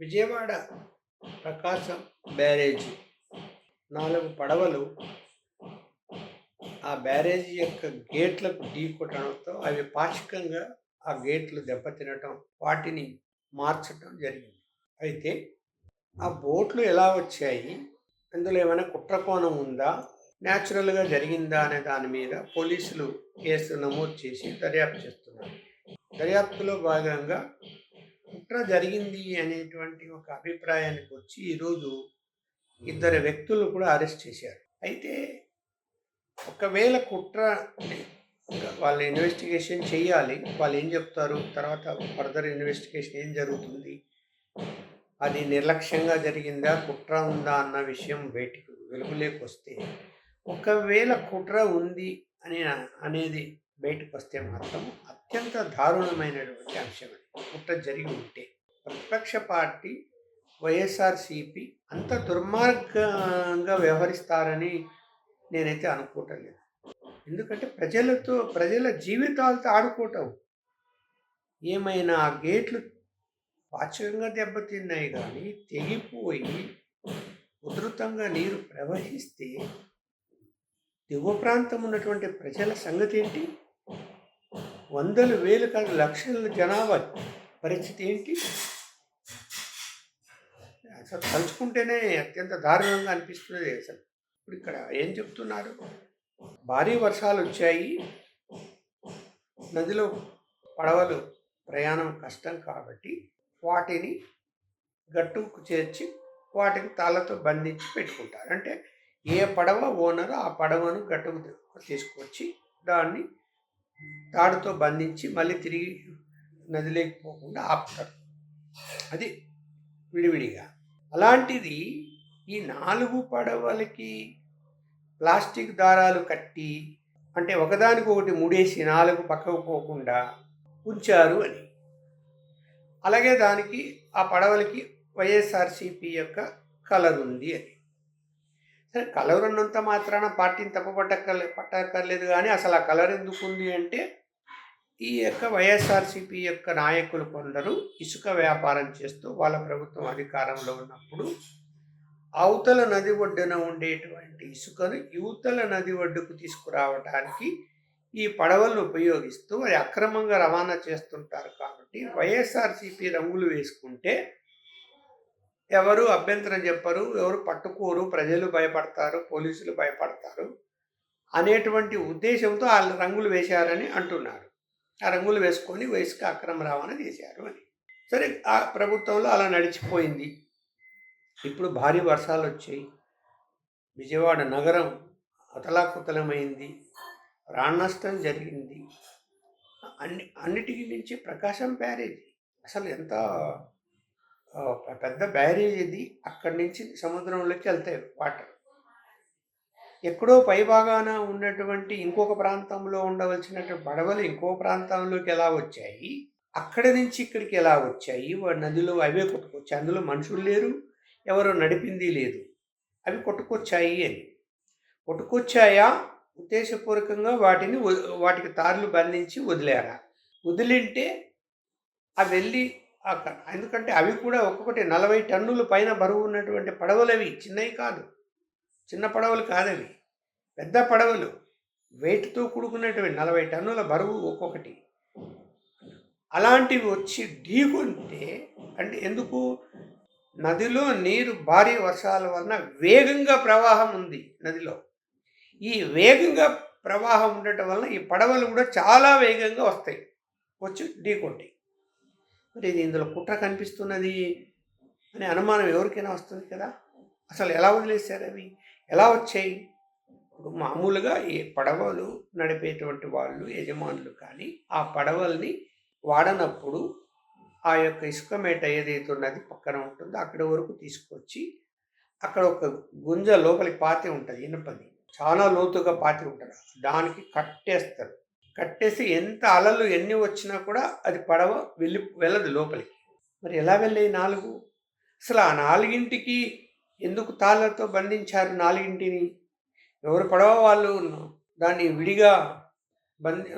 విజయవాడ ప్రకాశం barrage. నాలుగు పడవలు ఆ బ్యారేజీ యొక్క గేట్లకు ఢీ కొట్టడంతో అవి పాక్షికంగా ఆ గేట్లు దెబ్బతినటం వాటిని మార్చటం జరిగింది. అయితే ఆ బోట్లు ఎలా వచ్చాయి? అందులో ఏమైనా కుట్రకోణం ఉందా? న్యాచురల్గా జరిగిందా అనే దాని మీద పోలీసులు కేసు నమోదు చేసి దర్యాప్తు చేస్తున్నారు. దర్యాప్తులో భాగంగా కుట్ర జరిగింది అనేటువంటి ఒక అభిప్రాయానికి వచ్చి ఈరోజు ఇద్దరు వ్యక్తులు కూడా అరెస్ట్ చేశారు. అయితే ఒకవేళ కుట్ర వాళ్ళు ఇన్వెస్టిగేషన్ చేయాలి వాళ్ళు ఏం చెప్తారు తర్వాత ఫర్దర్ ఇన్వెస్టిగేషన్ ఏం జరుగుతుంది అది నిర్లక్ష్యంగా జరిగిందా కుట్ర ఉందా అన్న విషయం బయటికి వెలుగులోకి వస్తే ఒకవేళ కుట్ర ఉంది అని అనేది బయటకు వస్తే మాత్రం అత్యంత దారుణమైనటువంటి అంశం అది. కుట్ర జరిగి ఉంటే ప్రతిపక్ష పార్టీ వైఎస్ఆర్సిపి అంత దుర్మార్గంగా వ్యవహరిస్తారని నేనైతే అనుకోవటం లేదు. ఎందుకంటే ప్రజలతో ప్రజల జీవితాలతో ఆడుకోవటం. ఏమైనా ఆ గేట్లు పాచకంగా దెబ్బతిన్నాయి కానీ తెగిపోయి ఉధృతంగా నీరు ప్రవహిస్తే దిగువ ప్రాంతం ఉన్నటువంటి ప్రజల సంగతి ఏంటి వందలు వేలు కాదు లక్షల జనాభా. పరిస్థితి ఏంటి? అసలు తలుచుకుంటేనే అత్యంత దారుణంగా అనిపిస్తున్నది అసలు. ఇప్పుడు ఇక్కడ ఏం చెప్తున్నారు? భారీ వర్షాలు వచ్చాయి. నదిలో పడవలు ప్రయాణం కష్టం కాబట్టి వాటిని గట్టుకు చేర్చి వాటిని తాళ్ళతో బంధించి పెట్టుకుంటారు. అంటే ఏ పడవ ఓనరు ఆ పడవను గట్టుకు తీసుకొచ్చి దాన్ని తాడుతో బంధించి మళ్ళీ తిరిగి నదిలోకి పోకుండా ఆపుతారు. అది విడివిడిగా. అలాంటిది ఈ నాలుగు పడవలకి ప్లాస్టిక్ దారాలు కట్టి అంటే ఒకదానికొకటి ముడేసి నాలుగు పక్కకు పోకుండా ఉంచారు అని. అలాగే దానికి ఆ పడవలకి వైఎస్ఆర్సిపి యొక్క కలర్ ఉంది అని. సరే కలర్ ఉన్నంత మాత్రాన పార్టీని తప్పపట్టక్కర్లే పట్టక్కర్లేదు కానీ అసలు ఆ కలర్ ఎందుకు ఉంది అంటే ఈ యొక్క వైఎస్ఆర్సీపీ యొక్క నాయకులు కొందరు ఇసుక వ్యాపారం చేస్తూ వాళ్ళ ప్రభుత్వం అధికారంలో ఉన్నప్పుడు అవతల నది ఒడ్డున ఉండేటువంటి ఇసుకను యువతల నది ఒడ్డుకు తీసుకురావడానికి ఈ పడవలను ఉపయోగిస్తూ అది అక్రమంగా రవాణా చేస్తుంటారు కాబట్టి వైఎస్ఆర్సీపీ రంగులు వేసుకుంటే ఎవరు అభ్యంతరం చెప్పరు ఎవరు పట్టుకోరు ప్రజలు భయపడతారు పోలీసులు భయపడతారు అనేటువంటి ఉద్దేశంతో వాళ్ళు రంగులు వేశారని అంటున్నారు. ఆ రంగులు వేసుకొని వయసుకు అక్రమ రవాణా చేశారు అని. సరే ఆ ప్రభుత్వంలో అలా నడిచిపోయింది. ఇప్పుడు భారీ వర్షాలు వచ్చాయి. విజయవాడ నగరం అతలాకుతలమైంది. ప్రాణనష్టం జరిగింది. అన్ని అన్నిటికీ మించి ప్రకాశం బ్యారేజ్. అసలు ఎంత పెద్ద బ్యారేజ్ ఇది. అక్కడి నుంచి సముద్రంలోకి వెళ్తాయి వాటర్. ఎక్కడో పైభాగాన ఉన్నటువంటి ఇంకొక ప్రాంతంలో ఉండవలసినటువంటి పడవలు ఇంకో ప్రాంతంలోకి ఎలా వచ్చాయి? అక్కడి నుంచి ఇక్కడికి ఎలా వచ్చాయి? వా- నదిలో అవే కొట్టుకొచ్చాయి. అందులో మనుషులు లేరు ఎవరో నడిపింది లేదు. అవి కొట్టుకొచ్చాయి అని. కొట్టుకొచ్చాయా? ఉద్దేశపూర్వకంగా వాటిని వ- వాటికి తార్లు బంధించి వదిలేరా? వదిలింటే అవి వెళ్ళి ఎందుకంటే అవి కూడా ఒక్కొక్కటి నలభై టన్నుల పైన బరువు ఉన్నటువంటి పడవలు అవి. చిన్నవి కాదు. చిన్న పడవలు కాదవి. పెద్ద పడవలు. వెయిట్తో కూడుకున్నటువంటి నలభై టన్నుల బరువు ఒక్కొక్కటి. అలాంటివి వచ్చి ఢీకొంటే అంటే ఎందుకు? నదిలో నీరు భారీ వర్షాల వలన వేగంగా ప్రవాహం ఉంది నదిలో. ఈ వేగంగా ప్రవాహం ఉండటం వలన ఈ పడవలు కూడా చాలా వేగంగా వస్తాయి. వచ్చి ఢీకొంటాయి. మరి ఇది ఇందులో కుట్ర కనిపిస్తున్నది అనే అనుమానం ఎవరికైనా వస్తుంది కదా? అసలు ఎలా వదిలేశారు అవి? ఎలా వచ్చాయి? ఇప్పుడు మామూలుగా ఈ పడవలు నడిపేటువంటి వాళ్ళు యజమానులు కానీ ఆ పడవల్ని వాడనప్పుడు ఆ యొక్క ఇసుక మేట ఏదైతే ఉన్నది పక్కన ఉంటుందో అక్కడి వరకు తీసుకొచ్చి అక్కడ ఒక గుంజ లోపలికి పాతి ఉంటుంది ఇనుపది. చాలా లోతుగా పాతి ఉంటుంది. దానికి కట్టేస్తారు. కట్టేసి ఎంత అలలు ఎన్ని వచ్చినా కూడా అది పడవ వెళ్ళి వెళ్ళదు లోపలికి. మరి ఎలా వెళ్ళాయి నాలుగు? అసలు ఆ నాలుగింటికి ఎందుకు తాళ్ళతో బంధించారు నాలుగింటిని? ఎవరు పడవ వాళ్ళు దాన్ని విడిగా బంది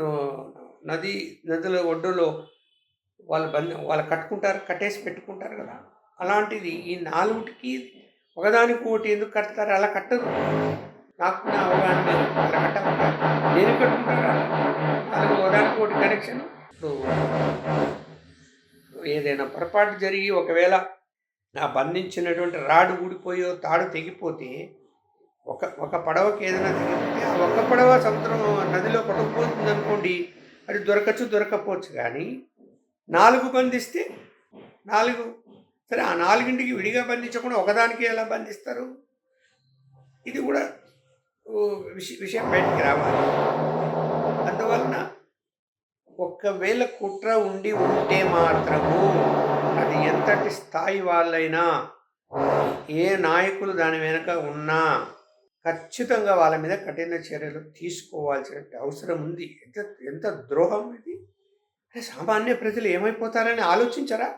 నది నదుల ఒడ్డులో వాళ్ళు బంది వాళ్ళు కట్టుకుంటారు కట్టేసి పెట్టుకుంటారు కదా. అలాంటిది ఈ నాలుగుటికి ఒకదానికి ఒకటి ఎందుకు కడతారు? అలా కట్టరు. నాకు అవగాహన రావటం నేను కట్టుకుంటారా నాలుగు ఒకదానికి ఒకటి కనెక్షన్? ఇప్పుడు ఏదైనా పొరపాటు జరిగి ఒకవేళ నా బంధించినటువంటి రాడు ఊడిపోయో తాడు తెగిపోతే ఒక ఒక పడవకి ఏదైనా తెగిపోతే ఆ ఒక్క పడవ సముద్రం నదిలో కొట్టుకుపోతుంది అనుకోండి అది దొరకచ్చు దొరకపోవచ్చు కానీ నాలుగు బంధిస్తే నాలుగు. సరే ఆ నాలుగింటికి విడిగా బంధించకుండా ఒకదానికి ఎలా బంధిస్తారు? ఇది కూడా విషయం బయటికి రావాలి. అందువలన ఒక్కవేళ కుట్ర ఉండి ఉంటే మాత్రము అది ఎంతటి స్థాయి వాళ్ళైనా ఏ నాయకులు దాని వెనుక ఉన్నా ఖచ్చితంగా వాళ్ళ మీద కఠిన చర్యలు తీసుకోవాల్సిన అవసరం ఉంది. ఎంత ఎంత ద్రోహం ఇది? సామాన్య ప్రజలు ఏమైపోతారని ఆలోచించరా?